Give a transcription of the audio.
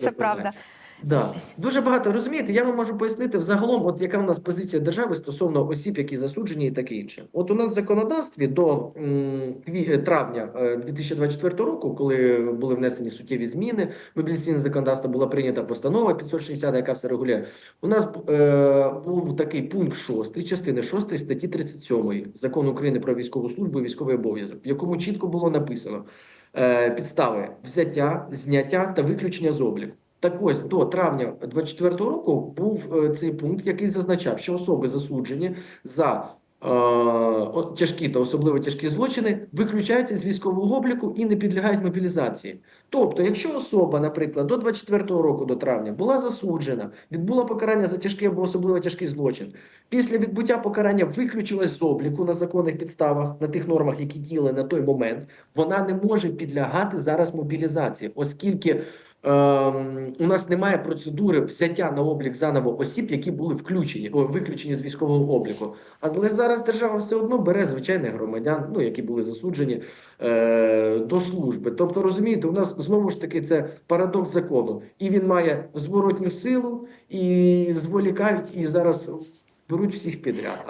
це правда. Да. Дуже багато розумієте, я вам можу пояснити взагалом, от яка у нас позиція держави стосовно осіб, які засуджені, і таке інше. От у нас в законодавстві до е, травня е, 2024 року, коли були внесені суттєві зміни, мобілізаційне законодавство була прийнята постанова 560, яка все регулює. У нас е, був такий пункт 6, частини 6 статті 37 закону України про військову службу і військовий обов'язок, в якому чітко було написано е, підстави взяття, зняття та виключення з обліку. Так ось до травня 24 року був е, цей пункт, який зазначав, що особи засуджені за е, тяжкі та особливо тяжкі злочини виключаються з військового обліку і не підлягають мобілізації. Тобто, якщо особа, наприклад, до 24 року до травня була засуджена, відбула покарання за тяжкий або особливо тяжкий злочин, після відбуття покарання виключилась з обліку на законних підставах, на тих нормах, які діяли на той момент, вона не може підлягати зараз мобілізації, оскільки. Ем, у нас немає процедури взяття на облік заново осіб, які були включені о, виключені з військового обліку. Але зараз держава все одно бере звичайних громадян, ну які були засуджені е, до служби. Тобто, розумієте, у нас знову ж таки це парадокс закону, і він має зворотню силу, і зволікають, і зараз беруть всіх підряд.